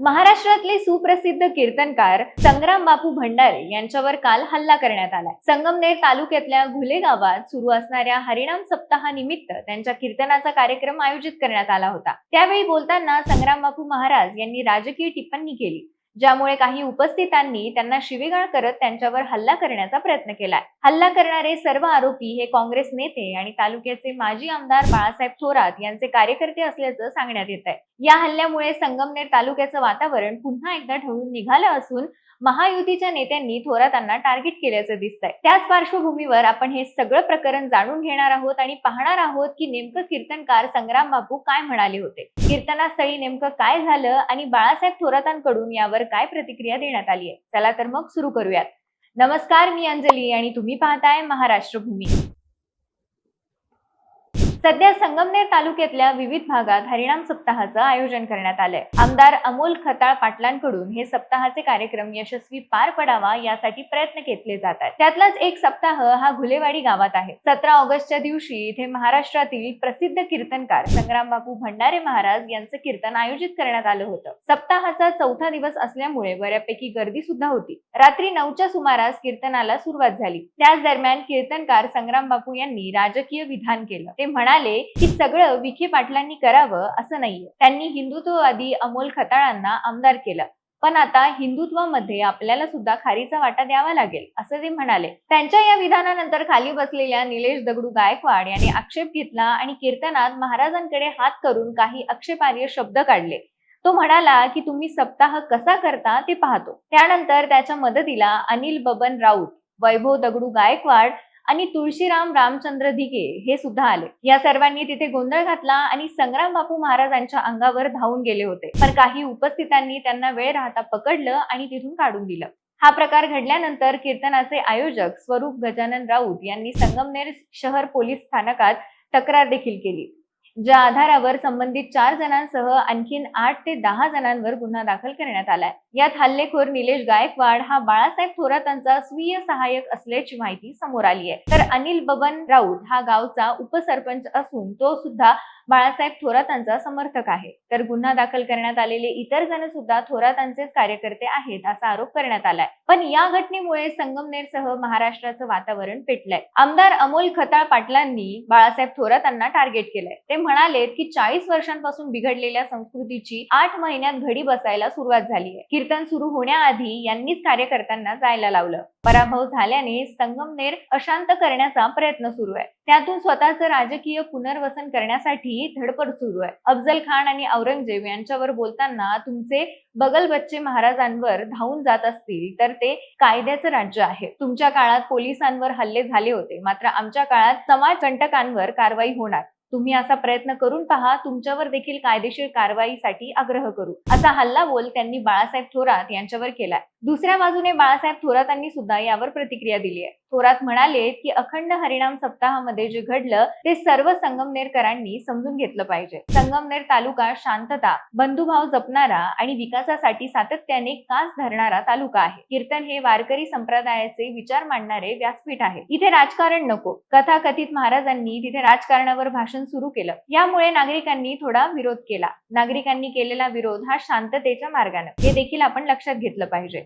महाराष्ट्रातले सुप्रसिद्ध कीर्तनकार संग्राम बापू भंडारे यांच्यावर काल हल्ला करण्यात आलाय. संगमनेर तालुक्यातल्या घुले गावात सुरू असणाऱ्या हरिणाम सप्ताहानिमित्त त्यांच्या कीर्तनाचा कार्यक्रम आयोजित करण्यात आला होता. त्यावेळी बोलताना संग्राम बापू महाराज यांनी राजकीय टिप्पणी केली. ज्यामुळे काही उपस्थितांनी त्यांना शिवीगाळ करत त्यांच्यावर हल्ला करण्याचा प्रयत्न केलाय. हल्ला करणारे सर्व आरोपी हे काँग्रेस नेते आणि तालुक्याचे माजी आमदार बाळासाहेब थोरात यांचे कार्यकर्ते असल्याचं सांगण्यात येत आहे. या हल्ल्यामुळे संगमनेर तालुक्याचं वातावरण पुन्हा एकदा ढवळून निघालं असून महायुतीच्या नेत्यांनी थोरातांना टार्गेट केल्याचं दिसतंय. त्याच पार्श्वभूमीवर आपण हे सगळं प्रकरण जाणून घेणार आहोत आणि पाहणार आहोत की नेमकं कीर्तनकार संग्राम बापू काय म्हणाले होते. कीर्तनास्थळी नेमकं काय झालं आणि बाळासाहेब थोरातांकडून यावर काय प्रतिक्रिया देण्यात आली आहे? चला तर मग सुरू करूयात. नमस्कार मी अंजली आणि तुम्ही पाहताय महाराष्ट्र भूमी सध्या संगमनेर तालुक्यातल्या विविध भागात हरिणाम सप्ताहाचं आयोजन करण्यात आलंय. आमदार अमोल खताळ पाटलांकडून हे सप्ताहाचे कार्यक्रम यशस्वी पार पडावा यासाठी प्रयत्न घेतले जातात. त्यातलाच एक सप्ताह हा घुलेवाडी गावात आहे. सतरा ऑगस्टच्या दिवशी इथे महाराष्ट्रातील प्रसिद्ध कीर्तनकार संग्राम बापू भंडारे महाराज यांचं कीर्तन आयोजित करण्यात आलं होतं. सप्ताहाचा चौथा दिवस असल्यामुळे बऱ्यापैकी गर्दी सुद्धा होती. रात्री नऊच्या सुमारास कीर्तनाला सुरुवात झाली. त्याच दरम्यान कीर्तनकार संग्राम बापू यांनी राजकीय विधान केलं. ते म्हणाले की सगळं विखे पाटलांनी करावं असं नाहीये. त्यांनी हिंदुत्ववादी अमोल खताळांना आमदार केलं. पण आता हिंदुत्वामध्ये आपल्याला सुद्धा खारीचा वाटा द्यावा लागेल असं ते म्हणाले. त्यांच्या या विधानानंतर खाली बसलेल्या निलेश दगडू गायकवाड यांनी आक्षेप घेतला आणि कीर्तनात महाराजांकडे हात करून काही आक्षेपार्ह शब्द काढले. तो म्हणाला की तुम्ही सप्ताह कसा करता ते पाहतो. त्यानंतर त्याच्या मदतीला अनिल बबन राऊत वैभव दगडू गायकवाड आणि तुळशीराम रामचंद्र दिघे हे सुद्धा आले. या सर्वांनी तिथे गोंधळ घातला आणि संग्राम बापू महाराजांच्या अंगावर धावून गेले होते. पण काही उपस्थितांनी त्यांना वेळ राहता पकडलं आणि तिथून काढून दिलं. हा प्रकार घडल्यानंतर कीर्तनाचे आयोजक स्वरूप गजानन राऊत यांनी संगमनेर शहर पोलीस स्थानकात तक्रार देखील केली. ज्या आधारावर संबंधित चार जणांसह आणखीन आठ ते दहा जणांवर गुन्हा दाखल करण्यात आलाय. यात हल्लेखोर निलेश गायकवाड हा बाळासाहेब थोरातांचा स्वीय सहाय्यक असल्याची माहिती समोर आली आहे तर अनिल बबन राऊत हा गावचा उपसरपंच असून तो सुद्धा बाळासाहेब थोरातांचा समर्थक आहे. तर गुन्हा दाखल करण्यात आलेले इतर जण सुद्धा थोरातांचेच कार्यकर्ते आहेत असा आरोप करण्यात आलाय. पण या घटनेमुळे संगमनेरसह महाराष्ट्राचं वातावरण पेटलंय. आमदार अमोल खताळ पाटलांनी बाळासाहेब थोरातांना टार्गेट केलंय. ते म्हणाले की चाळीस वर्षांपासून बिघडलेल्या संस्कृतीची आठ महिन्यात घडी बसायला सुरुवात झाली आहे कीर्तन सुरू होण्याआधी यांनीच कार्यकर्त्यांना जायला लावलं. पराभव झाल्याने संगमनेर अशांत करण्याचा प्रयत्न सुरू आहे. त्यातून स्वतःचं राजकीय पुनर्वसन करण्यासाठी धडपड सुरू आहे. अफजल खान आणि औरंगजेब यांच्यावर बोलताना तुमचे बगल बच्चे महाराजांवर धावून जात असतील तर ते कायद्याचं राज्य आहे. तुमच्या काळात पोलिसांवर हल्ले झाले होते. मात्र आमच्या काळात समाज कंटकांवर कारवाई होणार. तुम्ही असा प्रयत्न करून पहा तुमच्यावर देखील कायदेशीर कारवाईसाठी आग्रह करू. असा हल्ला बोल त्यांनी बाळासाहेब थोरात यांच्यावर केलाय. दुसऱ्या बाजूने बाळासाहेब थोरातांनी सुद्धा यावर प्रतिक्रिया दिली आहे. थोरात म्हणाले की अखंड हरिणाम सप्ताहामध्ये जे घडलं ते सर्व संगमनेरकरांनी समजून घेतलं पाहिजे. संगमनेर तालुका शांतता बंधुभाव जपणारा आणि विकासासाठी सातत्याने कास धरणारा तालुका आहे. कीर्तन हे वारकरी संप्रदायाचे विचार मांडणारे व्यासपीठ आहे. इथे राजकारण नको. कथाकथित महाराजांनी तिथे राजकारणावर भाषण सुरू केलं. यामुळे नागरिकांनी थोडा विरोध केला. नागरिकांनी केलेला विरोध हा शांततेच्या मार्गाने. हे देखील आपण लक्षात घेतलं पाहिजे.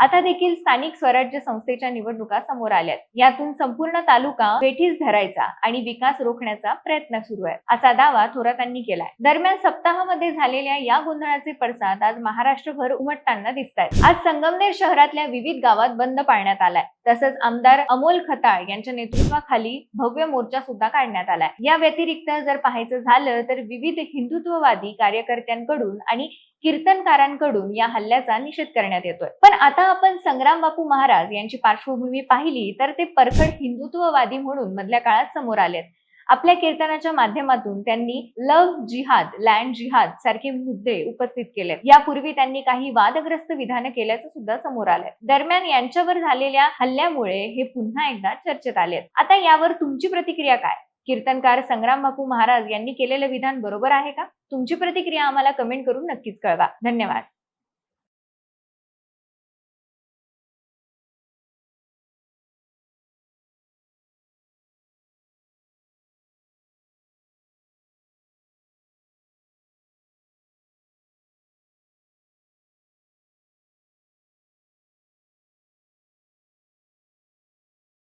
आता देखील स्थानिक स्वराज्य संस्थेच्या निवडणुका समोर आल्यात. यातून संपूर्ण तालुका वेठीस धरायचा आणि विकास रोखण्याचा प्रयत्न सुरू आहे असा दावा थोरातांनी केलाय. दरम्यान सप्ताहामध्ये झालेल्या या गोंधळाचे पडसाद आज महाराष्ट्रभर उमटताना दिसत आहेत आज संगमनेर शहरातल्या विविध गावात बंद पाळण्यात आलाय. तसंच आमदार अमोल खताळ यांच्या नेतृत्वाखाली भव्य मोर्चा सुद्धा काढण्यात आलाय. या व्यतिरिक्त जर पाहायचं झालं तर विविध हिंदुत्ववादी कार्यकर्त्यांकडून आणि कीर्तनकारांकडून या हल्ल्याचा निषेध करण्यात येतोय. पण आता आपण संग्राम बापू महाराज यांची पार्श्वभूमी पाहिली तर ते परखड हिंदुत्ववादी म्हणून मधल्या काळात समोर आलेत. आपल्या कीर्तनाच्या माध्यमातून त्यांनी लव जिहाद लँड जिहाद सारखे मुद्दे उपस्थित केले यापूर्वी त्यांनी काही वादग्रस्त विधानं केल्याचं सुद्धा समोर आलंय. दरम्यान यांच्यावर झालेल्या हल्ल्यामुळे हे पुन्हा एकदा चर्चेत आलेत. आता यावर तुमची प्रतिक्रिया काय? कीर्तनकार संग्राम बापू महाराज यांनी केलेलं विधान बरोबर आहे का? तुमची प्रतिक्रिया आम्हाला कमेंट करून नक्कीच कळवा. धन्यवाद.